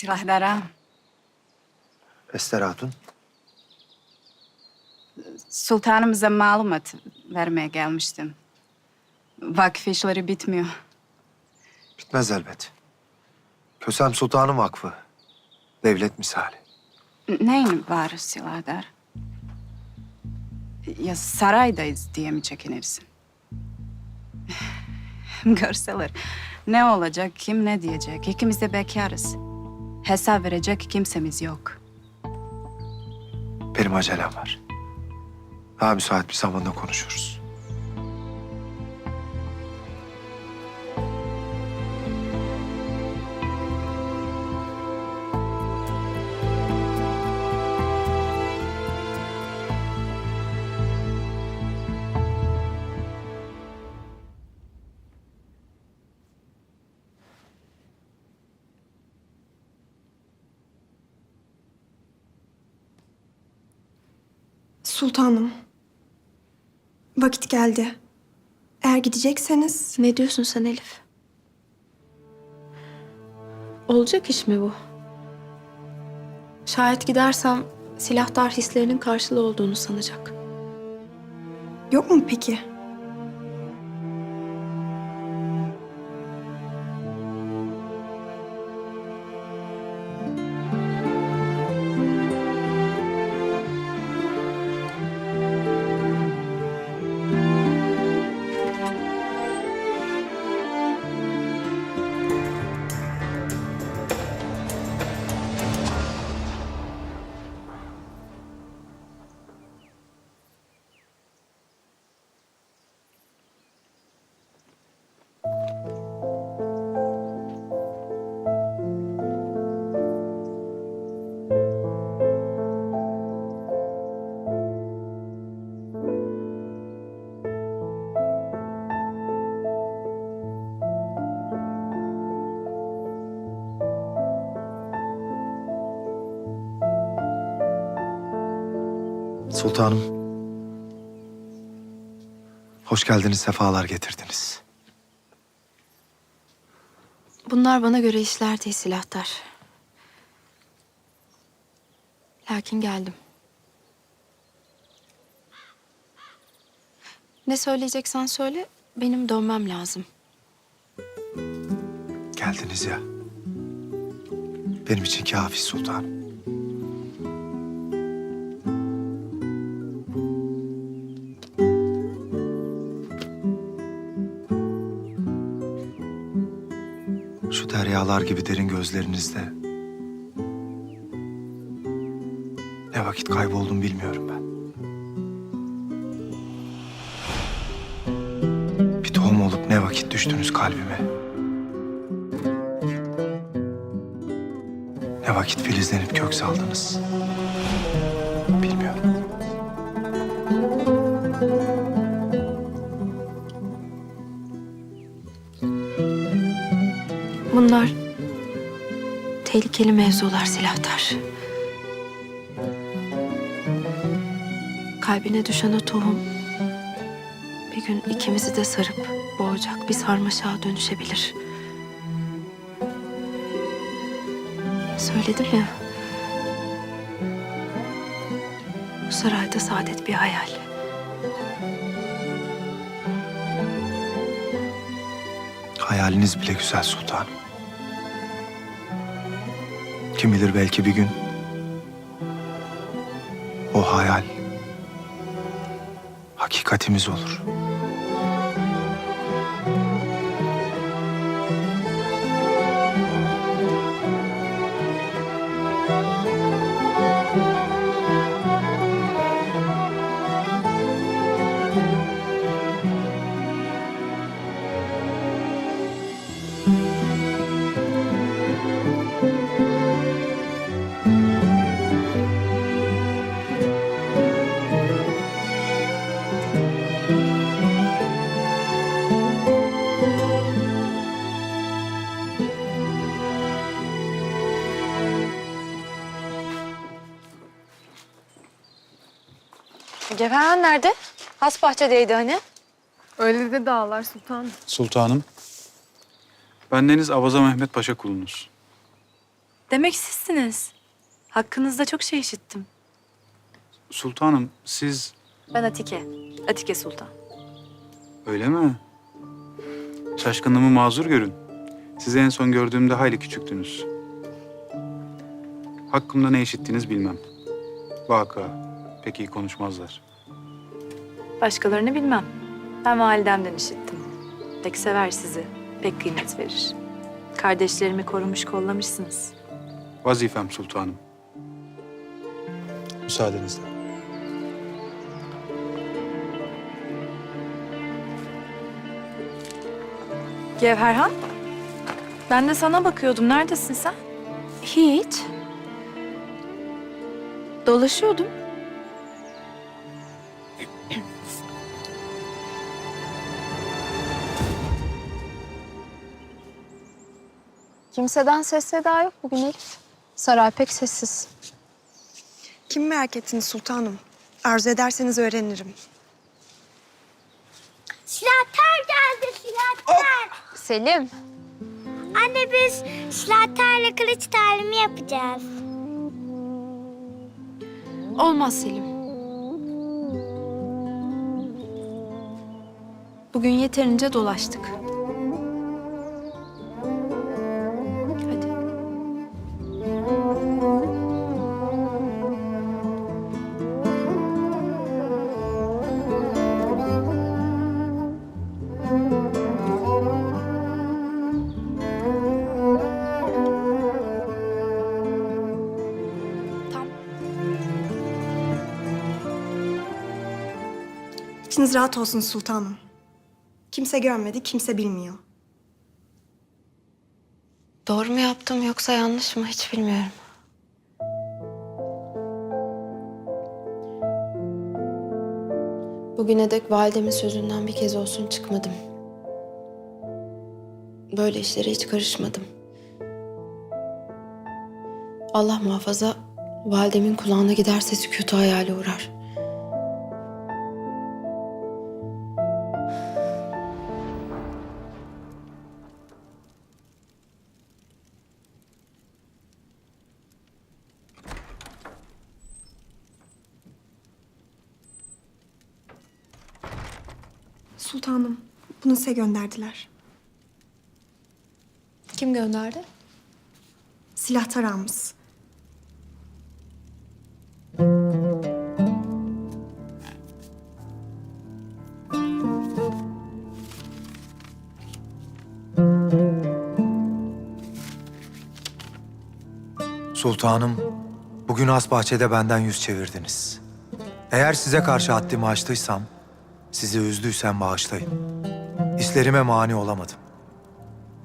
Silahdar ağam, Ester Hatun. sultanımıza malumat vermeye gelmiştim. Vakıf işleri bitmiyor. Bitmez elbet. Kösem Sultanım Vakfı. Devlet misali. Neyin var Silahdar? Ya saraydayız diye mi çekinirsin? Görseler ne olacak, kim ne diyecek? İkimiz de bekarız. Hesap verecek kimsemiz yok. Benim acelem var. Daha müsait bir zamanda konuşuruz. Sultanım. Vakit geldi. Eğer gidecekseniz Ne diyorsun sen Elif? Olacak iş mi bu? Şayet gidersem silahtar hislerinin karşılığı olduğunu sanacak. yok mu peki? Sultanım. Hoş geldiniz, sefalar getirdiniz. Bunlar bana göre işler değil silahtar. Lakin geldim. Ne söyleyeceksen söyle, benim dönmem lazım. Geldiniz ya. Benim için kafi sultanım. Şu deryalar gibi derin gözlerinizde ne vakit kayboldum bilmiyorum ben. Bir tohum olup ne vakit düştünüz kalbime. Ne vakit filizlenip kök saldınız. Bunlar tehlikeli mevzular silahtar. Kalbine düşen o tohum bir gün ikimizi de sarıp boğacak bir sarmaşağa dönüşebilir. Söyledim ya. Bu sarayda saadet bir hayal. Hayaliniz bile güzel sultanım. Kim bilir belki bir gün o hayal hakikatimiz olur. Cevherhan nerede? Has bahçedeydi hani. Öyle de dağlar sultanım. Sultanım. Bendeniz Avaza Mehmet Paşa kulunuz. Demek sizsiniz. Hakkınızda çok şey işittim. Sultanım siz Ben Atike. Atike Sultan. öyle mi? Şaşkınlığımı mazur görün. Sizi en son gördüğümde hayli küçüktünüz. Hakkımda ne işittiniz bilmem. Vaka pek iyi konuşmazlar. Başkalarını bilmem. Ben validemden işittim. Pek sever sizi. Pek kıymet verir. Kardeşlerimi korumuş kollamışsınız. Vazifem sultanım. Müsaadenizle. Gevherhan. Ben de sana bakıyordum. Neredesin sen? Hiç. Dolaşıyordum. Kimseden ses seda yok bugün Elif. Saray pek sessiz. Kim merak ettiniz sultanım? Arzu ederseniz öğrenirim. Silahtar geldi silahtar. Selim. Anne biz silahtarla kılıç talimi yapacağız. Olmaz Selim. Bugün yeterince dolaştık. İçiniz rahat olsun sultanım. Kimse görmedi, kimse bilmiyor. Doğru mu yaptım yoksa yanlış mı hiç bilmiyorum. Bugüne dek validemin sözünden bir kez olsun çıkmadım. Böyle işlere hiç karışmadım. Allah muhafaza validemin kulağına giderse sükutu hayale uğrar. Sultanım, bunu size gönderdiler. Kim gönderdi? Silahtar ağamız. Sultanım, bugün has bahçede benden yüz çevirdiniz. Eğer size karşı haddimi aştıysam, sizi üzdüysem bağışlayın. Hislerime mani olamadım.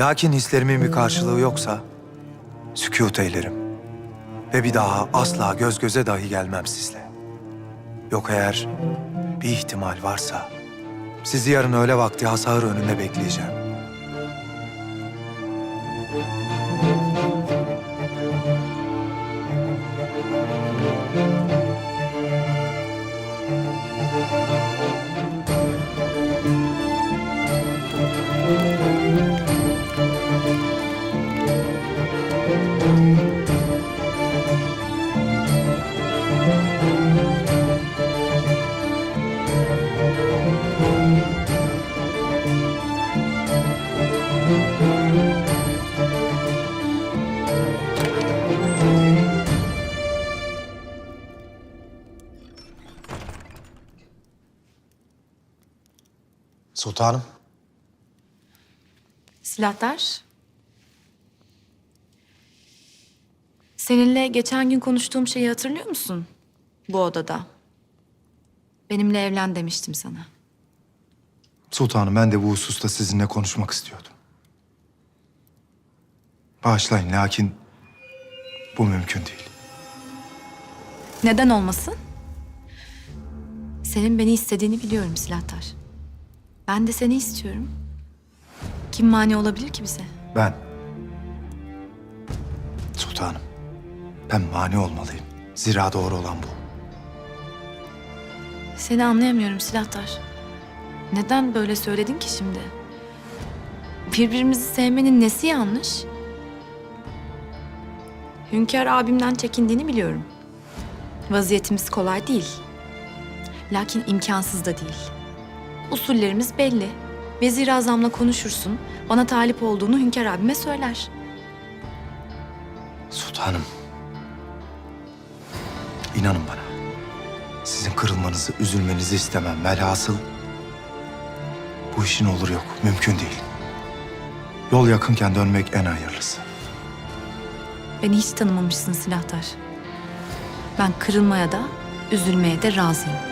Lakin hislerimin bir karşılığı yoksa, sükût eylerim. Ve bir daha asla göz göze dahi gelmem sizle. Yok eğer bir ihtimal varsa, sizi yarın öğle vakti hasar önünde bekleyeceğim. Sultanım. Silahlar. Seninle geçen gün konuştuğum şeyi hatırlıyor musun? Bu odada. Benimle evlen demiştim sana. Sultanım ben de bu hususta sizinle konuşmak istiyordum. Bağışlayın lakin bu mümkün değil. Neden olmasın? Senin beni istediğini biliyorum Silahtar. Ben de seni istiyorum. Kim mani olabilir ki bize? Ben sultanım. Ben mani olmalıyım. Zira doğru olan bu. Seni anlayamıyorum Silahtar. Neden böyle söyledin ki şimdi? Birbirimizi sevmenin nesi yanlış? Hünkâr abimden çekindiğini biliyorum. Vaziyetimiz kolay değil. Lakin imkansız da değil. Usullerimiz belli. Vezir Azam'la konuşursun. Bana talip olduğunu Hünkâr abime söyler. Sultanım. İnanın bana. Sizin kırılmanızı, üzülmenizi istemem. Velhasıl bu işin olur yok. Mümkün değil. Yol yakınken dönmek en hayırlısı. Beni hiç tanımamışsın silahtar. Ben kırılmaya da, üzülmeye de razıyım.